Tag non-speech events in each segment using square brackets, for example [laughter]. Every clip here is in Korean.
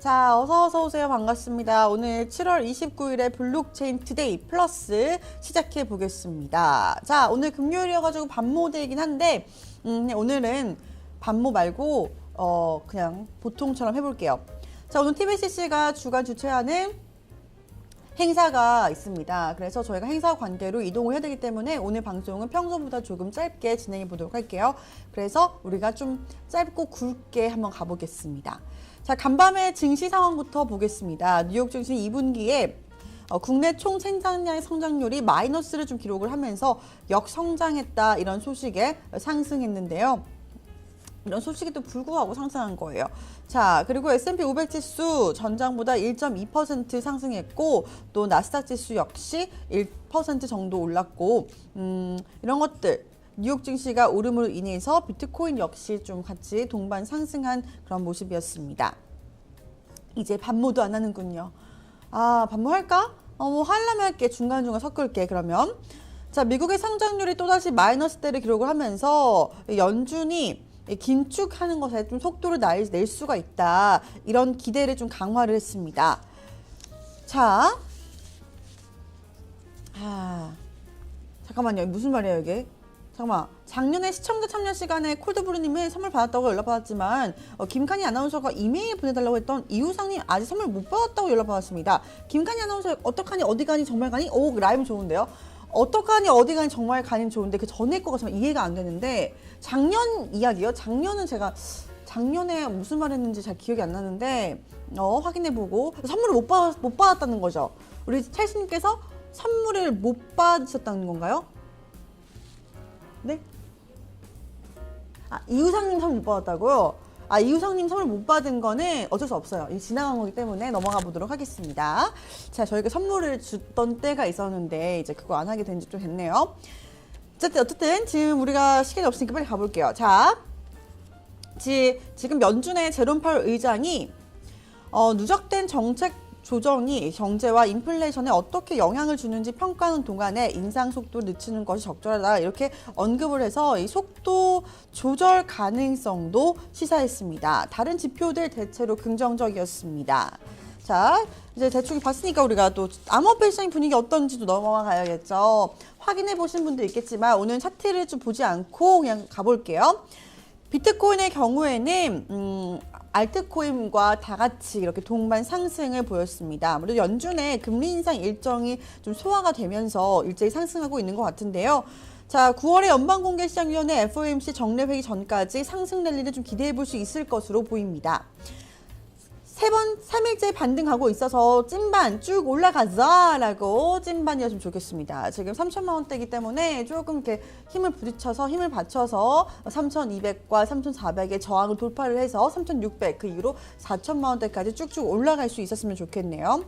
자, 어서 오세요. 반갑습니다. 오늘 7월 29일에 블록체인 투데이 플러스 시작해 보겠습니다. 자, 오늘 금요일이어가지고 반모데이긴 한데 음, 오늘은 반모 말고 어 그냥 보통처럼 해볼게요. 자, 오늘 TBCC가 주간 주최하는 행사가 있습니다. 그래서 저희가 행사 관계로 이동을 해야 되기 때문에 오늘 방송은 평소보다 조금 짧게 진행해 보도록 할게요. 그래서 우리가 좀 짧고 굵게 한번 가보겠습니다. 자, 간밤의 증시 상황부터 보겠습니다. 뉴욕 증시 2분기에 어, 국내 총 생산량의 성장률이 마이너스를 좀 기록을 하면서 역성장했다 이런 소식에 상승했는데요. 이런 소식에도 불구하고 상승한 거예요. 자, 그리고 S&P 500 지수 전장보다 1.2% 상승했고 또 나스닥 지수 역시 1% 정도 올랐고 음, 이런 것들 뉴욕 증시가 오름으로 인해서 비트코인 역시 좀 같이 동반 상승한 그런 모습이었습니다. 이제 반모도 안 하는군요. 아, 반모 할까? 어, 뭐 하려면 할게. 중간중간 섞을게. 그러면. 자, 미국의 성장률이 또다시 마이너스대를 기록을 하면서 연준이 긴축하는 것에 좀 속도를 날, 낼 수가 있다. 이런 기대를 좀 강화를 했습니다. 자. 아. 잠깐만요. 무슨 말이에요, 이게? 잠깐만. 작년에 시청자 참여 시간에 콜드브루님은 선물 받았다고 연락받았지만 어, 김칸희 아나운서가 이메일 보내달라고 했던 이우상님 아직 선물 못 받았다고 연락받았습니다. 김칸희 아나운서 어떡하니 어디 가니 정말 가니? 오 라임 좋은데요. 어떡하니 어디 가니 정말 가니 좋은데 그 전에 거가 참 이해가 안 되는데 작년 이야기요. 작년은 제가 작년에 무슨 말 했는지 잘 기억이 안 나는데 어, 확인해보고 선물을 못, 받, 못 받았다는 거죠. 우리 찰스님께서 선물을 못 받으셨다는 건가요? 네? 아, 이우상님 선물 못 받았다고요? 아, 이우상님 선물 못 받은 거는 어쩔 수 없어요. 이 지나간 거기 때문에 넘어가 보도록 하겠습니다. 자, 저희가 선물을 줬던 때가 있었는데, 이제 그거 안 하게 된 지 좀 됐네요. 어쨌든, 어쨌든, 지금 우리가 시간이 없으니까 빨리 가볼게요. 자, 지, 지금 연준의 제롬 파월 의장이 어, 누적된 정책 조정이 경제와 인플레이션에 어떻게 영향을 주는지 평가하는 동안에 인상 속도를 늦추는 것이 적절하다 이렇게 언급을 해서 이 속도 조절 가능성도 시사했습니다. 다른 지표들 대체로 긍정적이었습니다. 자, 이제 대충 봤으니까 우리가 또 암호화폐 시장 분위기 어떤지도 넘어가야겠죠. 확인해 보신 분도 있겠지만 오늘 차트를 좀 보지 않고 그냥 가볼게요. 비트코인의 경우에는 음, 알트코인과 다 같이 이렇게 동반 상승을 보였습니다. 아무래도 연준의 금리 인상 일정이 좀 소화가 되면서 일제히 상승하고 있는 것 같은데요. 자, 9월에 연방공개시장위원회 FOMC 정례회의 전까지 상승 랠리를 좀 기대해 볼 수 있을 것으로 보입니다. 세 번, 삼일째 반등하고 있어서 찐반 쭉 올라가자 라고 찐반이었으면 좋겠습니다. 지금 3천만 원대이기 때문에 조금 이렇게 힘을 부딪혀서 힘을 받쳐서 3,200과 3,400의 저항을 돌파를 해서 3,600 그 이후로 4천만 원대까지 쭉쭉 올라갈 수 있었으면 좋겠네요.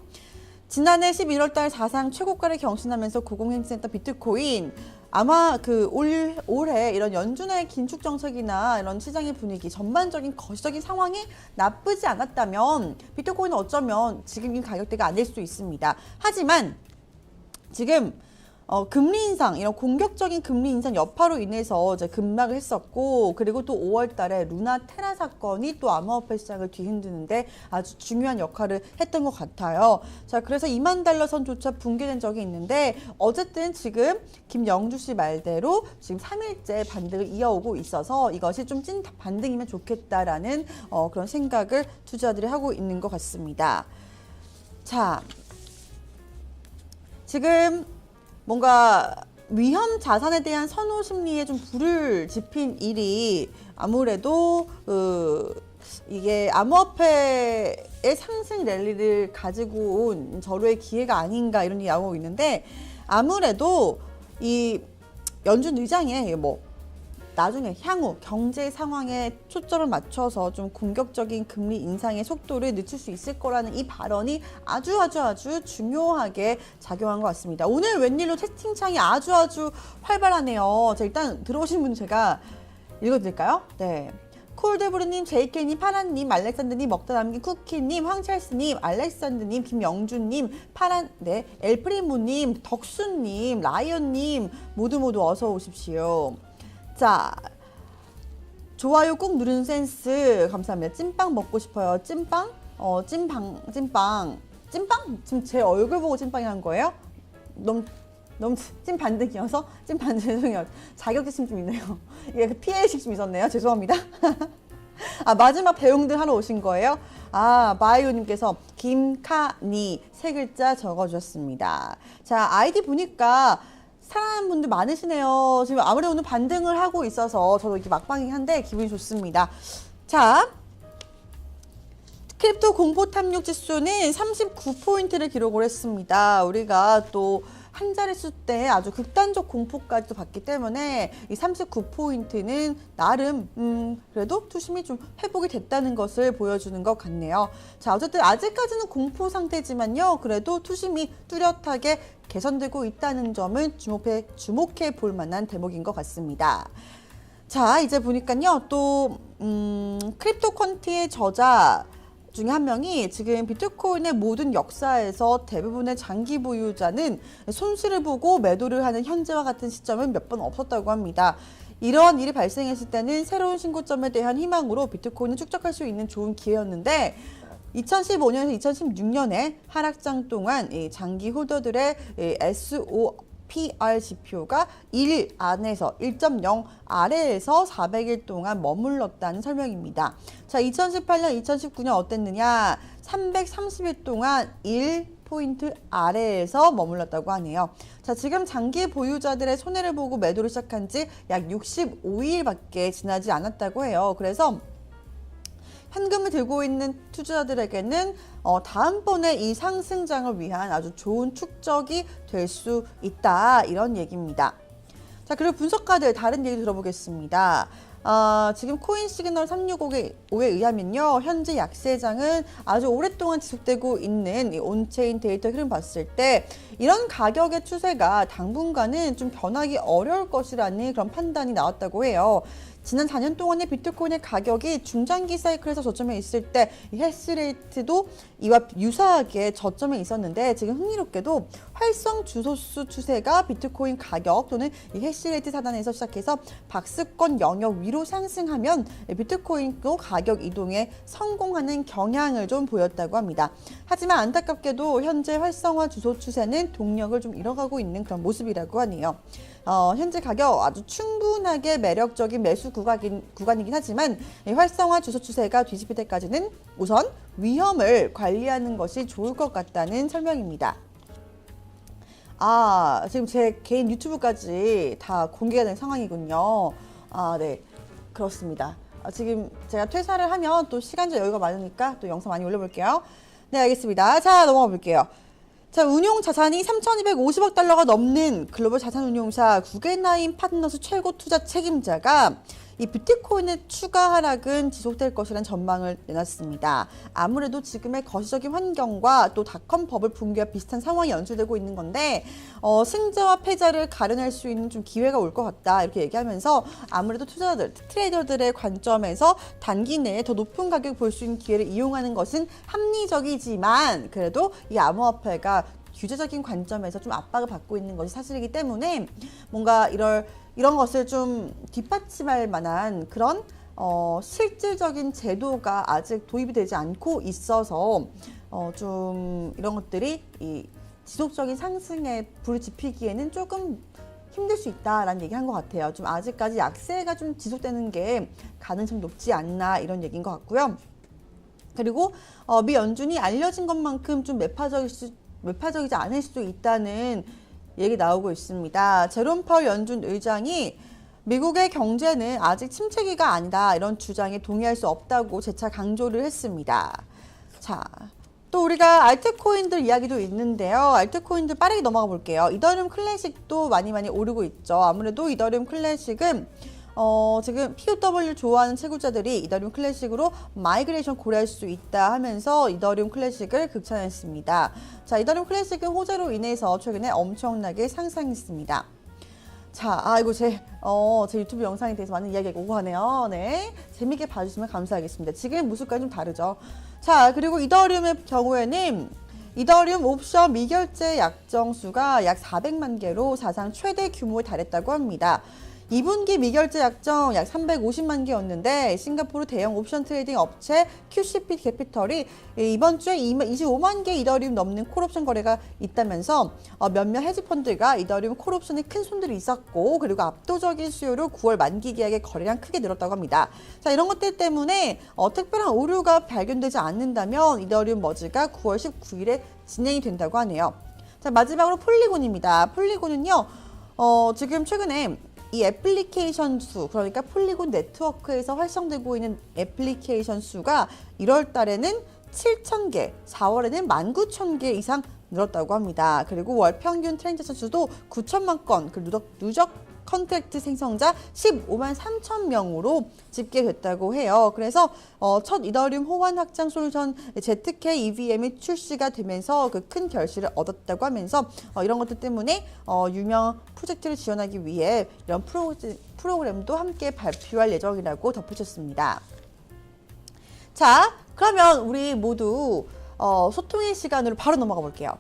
지난해 11월 달 사상 최고가를 경신하면서 고공행진했던 비트코인 아마 그 올, 올해 이런 연준의 긴축 정책이나 이런 시장의 분위기 전반적인 거시적인 상황이 나쁘지 않았다면 비트코인은 어쩌면 지금 이 가격대가 아닐 수도 있습니다. 하지만 지금 어, 금리 인상 이런 공격적인 금리 인상 여파로 인해서 이제 급락을 했었고 그리고 또 5월 달에 루나 테라 사건이 또 암호화폐 시장을 뒤흔드는데 아주 중요한 역할을 했던 것 같아요. 자, 그래서 2만 달러 선조차 붕괴된 적이 있는데 어쨌든 지금 김영주 씨 말대로 지금 3일째 반등을 이어오고 있어서 이것이 좀 찐 반등이면 좋겠다라는 어, 그런 생각을 투자들이 하고 있는 것 같습니다. 자, 지금 뭔가 위험 자산에 대한 선호 심리에 좀 불을 지핀 일이 아무래도 그 이게 암호화폐의 상승 랠리를 가지고 온 절호의 기회가 아닌가 이런 나오고 있는데 아무래도 이 연준 의장의 뭐 나중에 향후 경제 상황에 초점을 맞춰서 좀 공격적인 금리 인상의 속도를 늦출 수 있을 거라는 이 발언이 아주 아주 아주 중요하게 작용한 것 같습니다. 오늘 웬일로 채팅창이 아주 아주 활발하네요. 자, 일단 들어오신 분 제가 읽어드릴까요? 네. 콜드브루님, 제이케님, 파란님, 알렉산드님, 먹다 남긴 쿠키님, 황찰스님, 알렉산드님, 김영준님, 파란, 네, 엘프리모님, 덕수님, 라이언님, 모두 모두 어서 오십시오. 자, 좋아요 꾹 누르는 센스 감사합니다. 찐빵 먹고 싶어요. 찐빵? 어, 찐빵, 찐빵, 찐빵? 지금 제 얼굴 보고 찐빵이 한 거예요? 너무 너무 찐 반등이어서 찐 반등 [laughs] 죄송해요. 자격지심 좀 있네요. [laughs] 이게 그 피해의식 좀 있었네요. 죄송합니다. [laughs] 아 마지막 배웅들 하러 오신 거예요? 아 마이오님께서 김카니 세 글자 적어주셨습니다. 자 아이디 보니까 사랑하는 분들 많으시네요. 지금 아무래도 오늘 반등을 하고 있어서 저도 이렇게 막방이긴 한데 기분이 좋습니다. 자 크립토 공포 탐욕 지수는 39포인트를 기록을 했습니다. 우리가 또 한 자릿수 때 아주 극단적 공포까지도 봤기 때문에 이 39포인트는 나름 음 그래도 투심이 좀 회복이 됐다는 것을 보여주는 것 같네요. 자 어쨌든 아직까지는 공포 상태지만요. 그래도 투심이 뚜렷하게 개선되고 있다는 점은 주목해 주목해 볼 만한 대목인 것 같습니다. 자, 이제 보니까요, 또, 음, 크립토 콘티의 저자 중에 한 명이 지금 비트코인의 모든 역사에서 대부분의 장기 보유자는 손실을 보고 매도를 하는 현재와 같은 시점은 몇 번 없었다고 합니다. 이러한 일이 발생했을 때는 새로운 신고점에 대한 희망으로 비트코인을 축적할 수 있는 좋은 기회였는데 2015년에서 2016년에 하락장 동안 이 장기 홀더들의 이 SO PR 지표가 1 안에서 1.0 아래에서 400일 동안 머물렀다는 설명입니다. 자, 2018년, 2019년 어땠느냐? 330일 동안 1 포인트 아래에서 머물렀다고 하네요. 자, 지금 장기 보유자들의 손해를 보고 매도를 시작한 지 약 65일밖에 지나지 않았다고 해요. 그래서 현금을 들고 있는 투자자들에게는 어, 다음번에 이 상승장을 위한 아주 좋은 축적이 될 수 있다 이런 얘기입니다. 자 그리고 분석가들 다른 얘기 들어보겠습니다. 어, 지금 코인 시그널 365에 의하면요 현재 약세장은 아주 오랫동안 지속되고 있는 이 온체인 데이터 흐름 봤을 때 이런 가격의 추세가 당분간은 좀 변하기 어려울 것이라는 그런 판단이 나왔다고 해요. 지난 4년 동안의 비트코인의 가격이 중장기 사이클에서 저점에 있을 때이 헬스레이트도 이와 유사하게 저점에 있었는데 지금 흥미롭게도 활성 주소수 추세가 비트코인 가격 또는 이 해시레이트 사단에서 시작해서 박스권 영역 위로 상승하면 비트코인도 가격 이동에 성공하는 경향을 좀 보였다고 합니다. 하지만 안타깝게도 현재 활성화 주소 추세는 동력을 좀 잃어가고 있는 그런 모습이라고 하네요. 어, 현재 가격 아주 충분하게 매력적인 매수 구간이긴, 구간이긴 하지만 이 활성화 주소 추세가 뒤집힐 때까지는 우선 위험을 관리하는 것이 좋을 것 같다는 설명입니다. 아, 지금 제 개인 유튜브까지 다 공개가 된 상황이군요. 아, 네. 그렇습니다. 아, 지금 제가 퇴사를 하면 또 시간적 여유가 많으니까 또 영상 많이 올려볼게요. 네, 알겠습니다. 자, 넘어가 볼게요. 자, 운용 자산이 3,250억 달러가 넘는 글로벌 자산 운용사 구겐하임 파트너스 최고 투자 책임자가 이 비트코인의 추가 하락은 지속될 것이라는 전망을 내놨습니다. 아무래도 지금의 거시적인 환경과 또 닷컴 버블 붕괴와 비슷한 상황이 연출되고 있는 건데 어, 승자와 패자를 가려낼 수 있는 좀 기회가 올 것 같다 이렇게 얘기하면서 아무래도 투자자들, 트레이더들의 관점에서 단기 내에 더 높은 가격 볼 수 있는 기회를 이용하는 것은 합리적이지만 그래도 이 암호화폐가 규제적인 관점에서 좀 압박을 받고 있는 것이 사실이기 때문에 뭔가 이럴 이런 것을 좀 뒷받침할 만한 그런 어, 실질적인 제도가 아직 도입이 되지 않고 있어서 어, 좀 이런 것들이 이 지속적인 상승에 불을 지피기에는 조금 힘들 수 있다라는 얘기 한 것 같아요. 좀 아직까지 약세가 좀 지속되는 게 가능성이 높지 않나 이런 얘기인 것 같고요. 그리고 어, 미 연준이 알려진 것만큼 좀 매파적일 수, 매파적이지 않을 수도 있다는 얘기 나오고 있습니다. 제롬 파월 연준 의장이 미국의 경제는 아직 침체기가 아니다 이런 주장에 동의할 수 없다고 재차 강조를 했습니다. 자, 또 우리가 알트코인들 이야기도 있는데요. 알트코인들 빠르게 넘어가 볼게요. 이더리움 클래식도 많이 많이 오르고 있죠. 아무래도 이더리움 클래식은 어, 지금 POW 좋아하는 채굴자들이 이더리움 클래식으로 마이그레이션 고려할 수 있다 하면서 이더리움 클래식을 극찬했습니다. 자, 이더리움 클래식은 호재로 인해서 최근에 엄청나게 상승했습니다. 자, 아이고 제, 어, 제 유튜브 영상에 대해서 많은 이야기가 오고 하네요. 네. 재밌게 봐주시면 감사하겠습니다. 지금 모습과 좀 다르죠. 자, 그리고 이더리움의 경우에는 이더리움 옵션 미결제 약정수가 약 400만 개로 사상 최대 규모에 달했다고 합니다. 2분기 미결제 약정 약 350만 개였는데 싱가포르 대형 옵션 트레이딩 업체 QCP 캐피털이 이번 주에 25만 개 이더리움 넘는 콜옵션 거래가 있다면서 어, 몇몇 헤지펀드가 이더리움 콜옵션에 큰 손들이 있었고 그리고 압도적인 수요로 9월 만기 계약의 거래량 크게 늘었다고 합니다. 자 이런 것들 때문에 어, 특별한 오류가 발견되지 않는다면 이더리움 머지가 9월 19일에 진행이 된다고 하네요. 자 마지막으로 폴리곤입니다. 폴리곤은요 어, 지금 최근에 이 애플리케이션 수, 그러니까 폴리곤 네트워크에서 활성되고 있는 애플리케이션 수가 1월 달에는 7,000개, 4월에는 19,000개 이상 늘었다고 합니다. 그리고 월 평균 트랜잭션 수도 9천만 건, 그 누적, 누적 컨트랙트 생성자 15만 3천 명으로 집계됐다고 해요. 그래서 어, 첫 이더리움 호환 확장 솔루션 ZK EVM이 출시가 되면서 그 큰 결실을 얻었다고 하면서 어, 이런 것들 때문에 어, 유명 프로젝트를 지원하기 위해 이런 프로, 프로그램도 함께 발표할 예정이라고 덧붙였습니다. 자, 그러면 우리 모두 어, 소통의 시간으로 바로 넘어가 볼게요.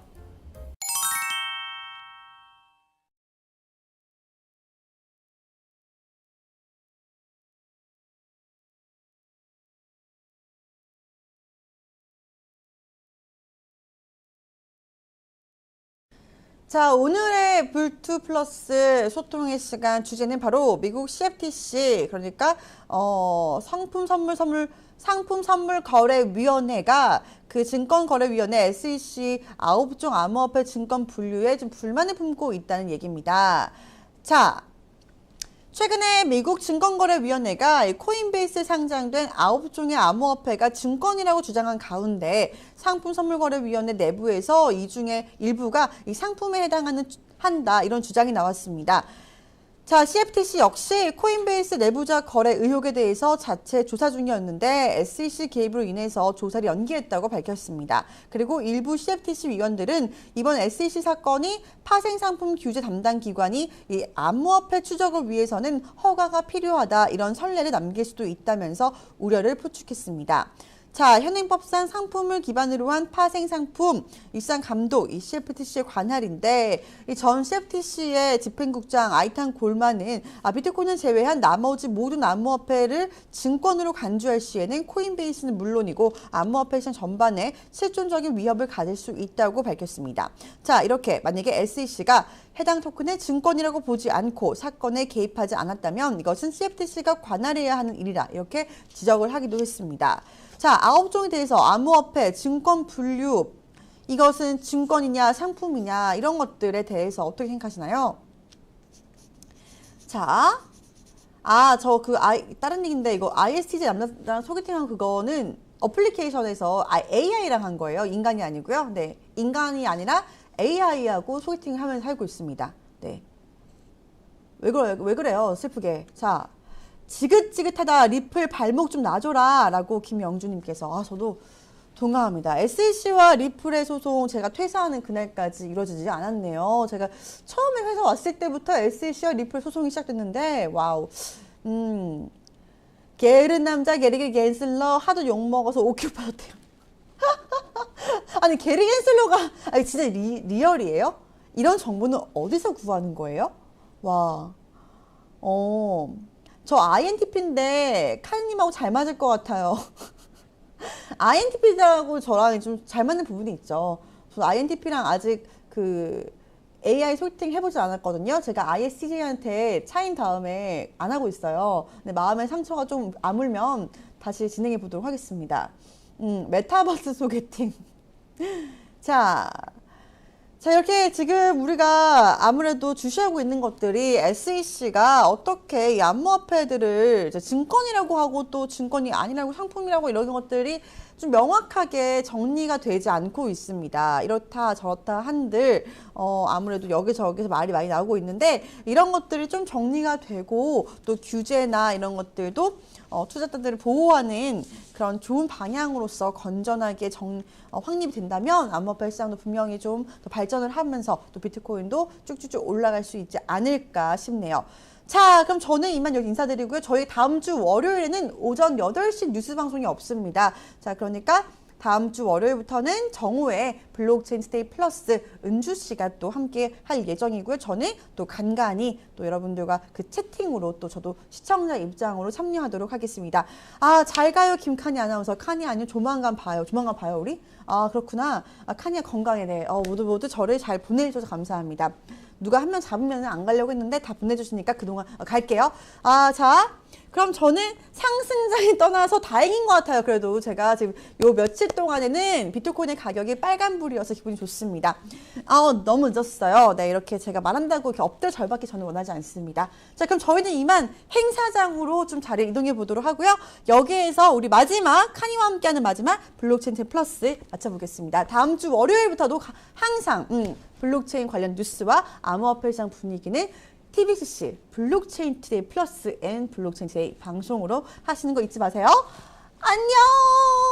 자, 오늘의 불투 플러스 소통의 시간 주제는 바로 미국 CFTC, 그러니까, 어, 상품 선물 선물, 상품 선물 거래 위원회가 그 증권거래위원회 SEC 아홉 종 암호화폐 증권 분류에 좀 불만을 품고 있다는 얘기입니다. 자, 최근에 미국 증권거래위원회가 코인베이스에 상장된 아홉 종의 암호화폐가 증권이라고 주장한 가운데 상품선물거래위원회 내부에서 이 중에 일부가 이 상품에 해당하는 한다 이런 주장이 나왔습니다. 자, CFTC 역시 코인베이스 내부자 거래 의혹에 대해서 자체 조사 중이었는데 SEC 개입으로 인해서 조사를 연기했다고 밝혔습니다. 그리고 일부 CFTC 위원들은 이번 SEC 사건이 파생상품 규제 담당 기관이 이 암호화폐 추적을 위해서는 허가가 필요하다 이런 선례를 남길 수도 있다면서 우려를 표축했습니다. 자, 현행법상 상품을 기반으로 한 파생 상품 일상 감독 이 CFTC의 관할인데 이 전 CFTC의 집행국장 아이탄 골만은 아, 비트코인을 제외한 나머지 모든 암호화폐를 증권으로 간주할 시에는 코인베이스는 물론이고 암호화폐 시장 전반에 실존적인 위협을 가질 수 있다고 밝혔습니다. 자, 이렇게 만약에 SEC가 해당 토큰을 증권이라고 보지 않고 사건에 개입하지 않았다면 이것은 CFTC가 관할해야 하는 일이다. 이렇게 지적을 하기도 했습니다. 자, 아홉 종에 대해서 암호화폐, 증권 분류, 이것은 증권이냐 상품이냐 이런 것들에 대해서 어떻게 생각하시나요? 자, 아, 저그 아이 다른 얘기인데 이거 ISTJ 남자랑 소개팅한 그거는 어플리케이션에서 AI랑 한 거예요. 인간이 아니고요. 네, 인간이 아니라 AI하고 소개팅을 하면서 살고 있습니다. 네. 왜 그래요? 왜 그래요? 슬프게. 자, 지긋지긋하다 리플 발목 좀 놔줘라 라고 김영주님께서 아 저도 동감합니다. SEC와 리플의 소송 제가 퇴사하는 그날까지 이루어지지 않았네요. 제가 처음에 회사 왔을 때부터 SEC와 리플 소송이 시작됐는데 와우 음 게으른 남자 게리게 겐슬러 하도 욕먹어서 오큐 받았대요. [laughs] 아니 게리 겐슬러가 아니 진짜 리, 리얼이에요? 이런 정보는 어디서 구하는 거예요? 와 어. 저 INTP인데 카이님하고 잘 맞을 것 같아요. [laughs] INTP하고 저랑 좀 잘 맞는 부분이 있죠. 저 INTP랑 아직 그 AI 소개팅 해보지 않았거든요. 제가 ISTJ한테 차인 다음에 안 하고 있어요. 근데 마음의 상처가 좀 아물면 다시 진행해 보도록 하겠습니다. 음, 메타버스 소개팅. [laughs] 자, 자, 이렇게 지금 우리가 아무래도 주시하고 있는 것들이 SEC가 어떻게 이 암호화폐들을 증권이라고 하고 또 증권이 아니라고 상품이라고 이런 것들이 좀 명확하게 정리가 되지 않고 있습니다. 이렇다 저렇다 한들 어 아무래도 여기저기서 말이 많이 나오고 있는데 이런 것들이 좀 정리가 되고 또 규제나 이런 것들도 어, 투자자들을 보호하는 그런 좋은 방향으로서 건전하게 정, 어, 확립이 된다면 암호화폐 시장도 분명히 좀 더 발전을 하면서 또 비트코인도 쭉쭉쭉 올라갈 수 있지 않을까 싶네요. 자, 그럼 저는 이만 여기 인사드리고요. 저희 다음 주 월요일에는 오전 8시 뉴스 방송이 없습니다. 자, 그러니까 다음 주 월요일부터는 정오에 블록체인 스테이 플러스 은주 씨가 또 함께 할 예정이고요. 저는 또 간간히 또 여러분들과 그 채팅으로 또 저도 시청자 입장으로 참여하도록 하겠습니다. 아, 잘 가요, 김카니 아나운서. 카니 아니요, 조만간 봐요. 조만간 봐요, 우리? 아, 그렇구나. 아, 카니가 건강해 네. 어, 모두 모두 저를 잘 보내주셔서 감사합니다. 누가 한 명 잡으면 안 가려고 했는데 다 보내주시니까 그동안 어, 갈게요. 아, 자. 그럼 저는 상승장에 떠나서 다행인 것 같아요. 그래도 제가 지금 요 며칠 동안에는 비트코인의 가격이 빨간불이어서 기분이 좋습니다. 아, 너무 늦었어요. 네, 이렇게 제가 말한다고 이렇게 엎드려 절받기 저는 원하지 않습니다. 자, 그럼 저희는 이만 행사장으로 좀 자리를 이동해 보도록 하고요. 여기에서 우리 마지막, 카니와 함께하는 마지막 블록체인 10 플러스 맞춰보겠습니다. 다음 주 월요일부터도 가- 항상, 음, 블록체인 관련 뉴스와 암호화폐 시장 분위기는 TBCC 블록체인 투데이 플러스 앤 블록체인 투데이 방송으로 하시는 거 잊지 마세요. 안녕!